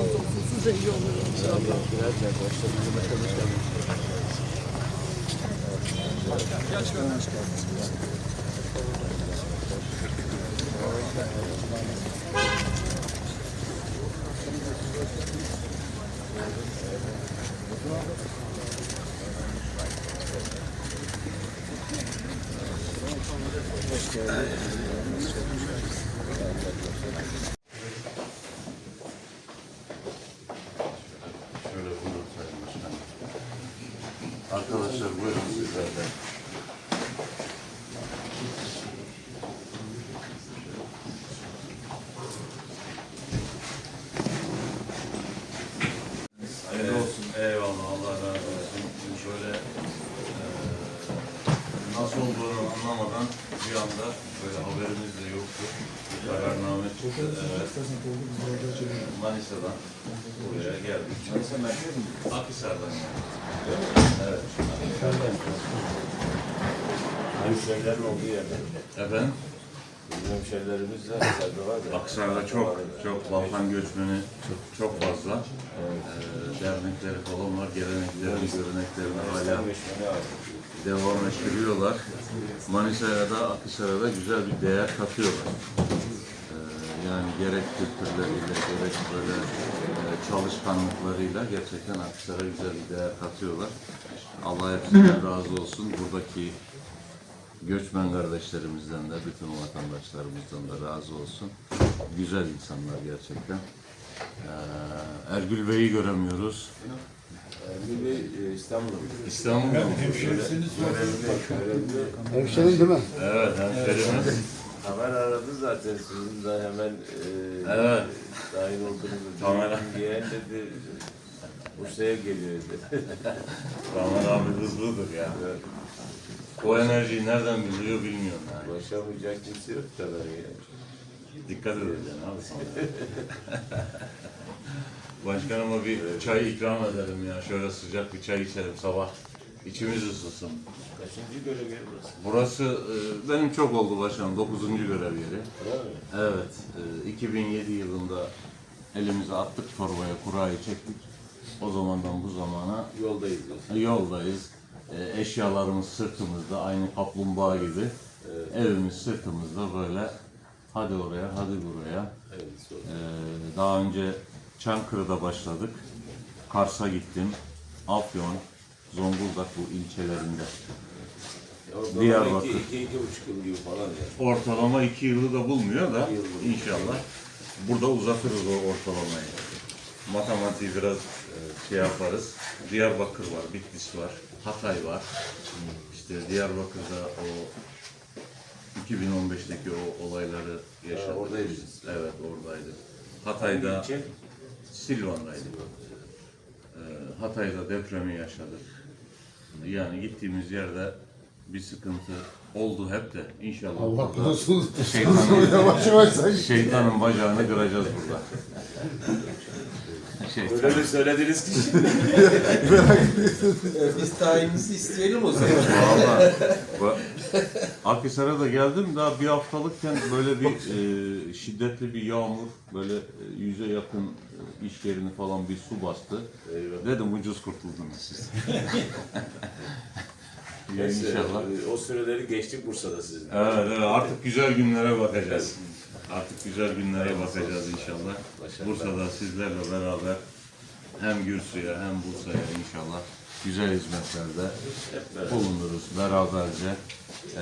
olsun. Size iyi olur inşallah. Şöyle buyurun Sayın Başkanım. Arkadaşlar buyurun sizler de. Hayırlı olsun. Eyvallah Allah razı olsun. Şimdi şöyle eee, nasıl olduğunu anlamadan bir anda böyle haberimiz de yoktu. Kararname çıktı. Evet. Manisa'dan buraya geldik. Manisa merkez mi? Akhisar'dan geldik. Evet. Hemşehrilerin olduğu yerde. Efendim? Bizim hemşehrilerimiz de Akhisar'da var ya. Akhisar'da çok çok Balkan göçmeni çok, çok fazla. Ee, dernekleri falan var. Geleneklerini, göreneklerini hala devam ettiriyorlar. Manisa'ya da Akhisar'a da güzel bir değer katıyorlar. Yani gerek kültürleriyle, gerek böyle e, çalışkanlıklarıyla gerçekten Akhisar'a güzel bir değer katıyorlar. Allah hepsinden razı olsun. Buradaki göçmen kardeşlerimizden de, bütün vatandaşlarımızdan da razı olsun. Güzel insanlar gerçekten. Ee, Ergül Bey'i göremiyoruz. Milli e, İstanbul'da. İstanbul'da görevli. Hemşerin değil mi? Evet, hemşerimiz. Haber aradı zaten sizin de hemen e, Evet. dahil olduğunuzu. Tamer. Yeğen dedi Bursa'ya geliyor dedi. Rahman abi hızlıdır ya. O enerjiyi nereden biliyor bilmiyorum yani. Ulaşamayacak kimse yok tabii. Yani. Dikkat edeceksin abi sana. Başkanıma bir çay ikram edelim ya. Şöyle sıcak bir çay içelim sabah. İçimiz ısınsın. Kaçıncı görev yeri burası? Burası e, benim çok oldu başkanım. Dokuzuncu görev yeri. Öyle mi? Evet. e, 2007 yılında elimize attık torbaya kurayı çektik. O zamandan bu zamana Yoldayız diyorsun. yoldayız. E, eşyalarımız sırtımızda aynı kaplumbağa gibi. Evimiz sırtımızda böyle hadi oraya hadi buraya. Evet. Ee, daha önce Çankırı'da başladık. Kars'a gittim. Afyon, Zonguldak bu ilçelerinde. Orada Diyarbakır. iki, iki, iki buçuk yıl gibi falan yani. Ortalama iki yılı da bulmuyor da inşallah burada uzatırız o ortalamayı. Matematiği biraz e, şey yaparız. Diyarbakır var, Bitlis var, Hatay var. İşte Diyarbakır'da o 2015'teki o olayları yaşadık. Ha, oradaydınız. Evet oradaydık. Hatay'da İlçe, Silvan'daydık. Ee, Hatay'da depremi yaşadık. Yani gittiğimiz yerde bir sıkıntı oldu hep de inşallah Allah korusun. şeytanın, Yavaş yavaş şeytanın bacağını kıracağız burada. Şeytan. öyle mi söylediniz ki şimdi? Biz tayinimizi isteyelim o zaman. Valla. Akhisar'a da geldim daha bir haftalıkken böyle bir e, şiddetli bir yağmur böyle e, yüze yakın e, iş yerini falan bir su bastı. Dedim ucuz kurtuldunuz siz. ya Neyse, inşallah. e, O süreleri geçtik Bursa'da sizin. Evet, evet artık güzel günlere bakacağız. Artık güzel günlere bakacağız inşallah. Bursa'da sizlerle beraber hem Gürsü'ye hem Bursa'ya inşallah güzel hizmetlerde bulunuruz beraberce. Ee,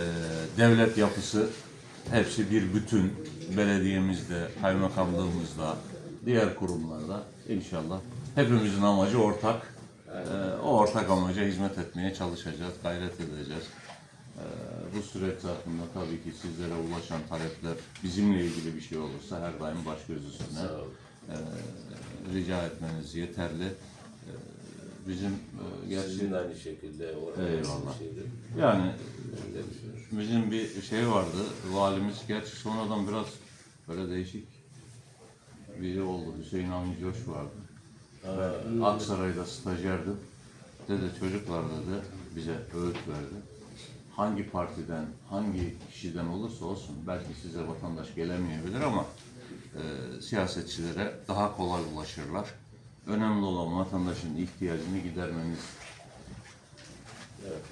devlet yapısı hepsi bir bütün. Belediyemizde, kaymakamlığımızda, diğer kurumlarda inşallah. Hepimizin amacı ortak. Ee, o ortak amaca hizmet etmeye çalışacağız, gayret edeceğiz. Ee, bu süreç zarfında tabii ki sizlere ulaşan talepler bizimle ilgili bir şey olursa her daim baş göz üstüne ee, rica etmeniz yeterli. Bizim e, gerçi Sizin aynı şekilde. Eyvallah. yani e, bizim bir şey vardı. Valimiz gerçi sonradan biraz böyle değişik biri oldu. Hüseyin Avni Coş vardı. Ben Aksaray'da stajyerdim. Dedi çocuklar dedi bize öğüt verdi. Hangi partiden, hangi kişiden olursa olsun belki size vatandaş gelemeyebilir ama e, siyasetçilere daha kolay ulaşırlar. Önemli olan vatandaşın ihtiyacını gidermeniz.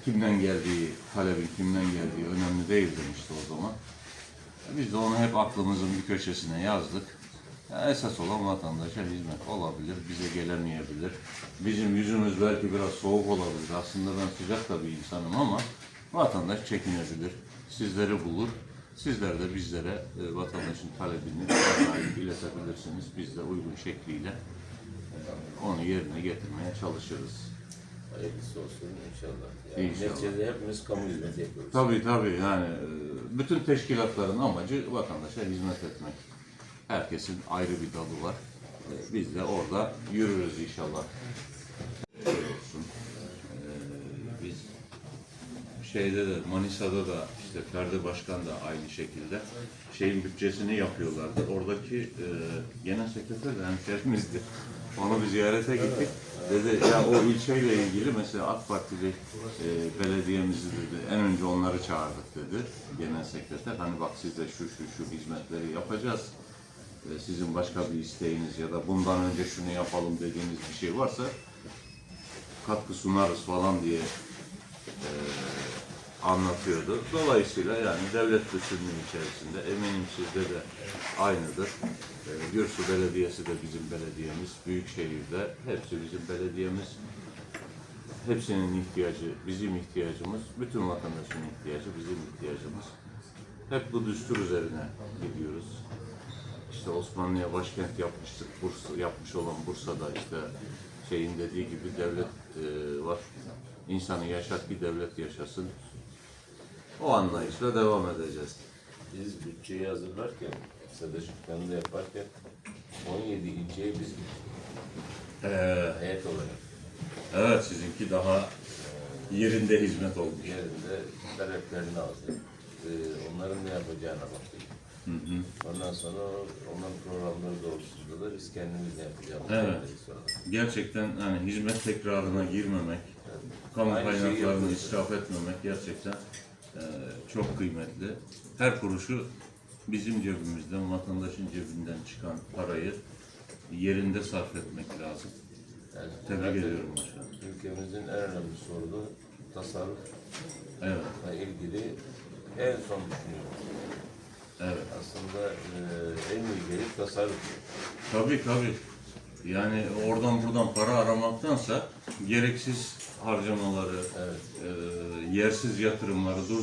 Kimden geldiği, talebin kimden geldiği önemli değil demişti o zaman. Biz de onu hep aklımızın bir köşesine yazdık. Esas olan vatandaşa hizmet olabilir, bize gelemeyebilir. Bizim yüzümüz belki biraz soğuk olabilir. Aslında ben sıcak da bir insanım ama vatandaş çekinebilir, sizleri bulur. Sizler de bizlere e, vatandaşın talebini iletebilirsiniz. Biz de uygun şekliyle e, onu yerine getirmeye çalışırız. Hayırlısı olsun inşallah. Yani İnşallah. Neticede hepimiz kamu hizmeti yapıyoruz. Tabii tabii yani e, bütün teşkilatların amacı vatandaşa hizmet etmek. Herkesin ayrı bir dalı var. E, Biz de orada yürürüz inşallah. Olsun. E, Biz şeyde de Manisa'da da işte Ferdi Başkan da aynı şekilde şeyin bütçesini yapıyorlardı. Oradaki e, genel sekreter de hemşehrimizdi. Onu bir ziyarete gittik. Dedi ya o ilçeyle ilgili mesela AK Partili e, belediyemizi dedi en önce onları çağırdık dedi genel sekreter. Hani bak size şu şu şu hizmetleri yapacağız. Sizin başka bir isteğiniz ya da bundan önce şunu yapalım dediğiniz bir şey varsa katkı sunarız falan diye e, anlatıyordu. Dolayısıyla yani devlet bütünlüğü içerisinde eminim sizde de aynıdır. E, Gürsu Belediyesi de bizim belediyemiz, Büyükşehir'de hepsi bizim belediyemiz. Hepsinin ihtiyacı bizim ihtiyacımız, bütün vatandaşın ihtiyacı bizim ihtiyacımız. Hep bu düstur üzerine gidiyoruz. İşte Osmanlı'ya başkent yapmıştık. Bursa yapmış olan Bursa'da işte şeyin dediği gibi devlet e, var. İnsanı yaşat ki devlet yaşasın. O anlayışla devam edeceğiz. Biz bütçeyi hazırlarken, planı da yaparken 17 ilçeye biz gittik. Ee, Heyet olarak. evet sizinki daha yerinde hizmet olmuş. Yerinde taleplerini aldık. Ee, onların ne yapacağına baktık. Ondan sonra onların programları doğrultusunda da biz kendimiz ne yapacağımızı Evet. Gerçekten hani hizmet tekrarına girmemek, kamu Aynı kaynaklarını israf etmemek gerçekten e, çok kıymetli. Her kuruşu bizim cebimizden, vatandaşın cebinden çıkan parayı yerinde sarf etmek lazım. Yani Tebrik ediyorum başkanım. Ülkemizin en önemli sorunu tasarrufla Evet, ilgili en son düşünüyorum. Evet. Aslında e, en iyi gelir tasarruf. Tabii tabii. Yani oradan buradan para aramaktansa gereksiz harcamaları, Evet. e, yersiz yatırımları dur.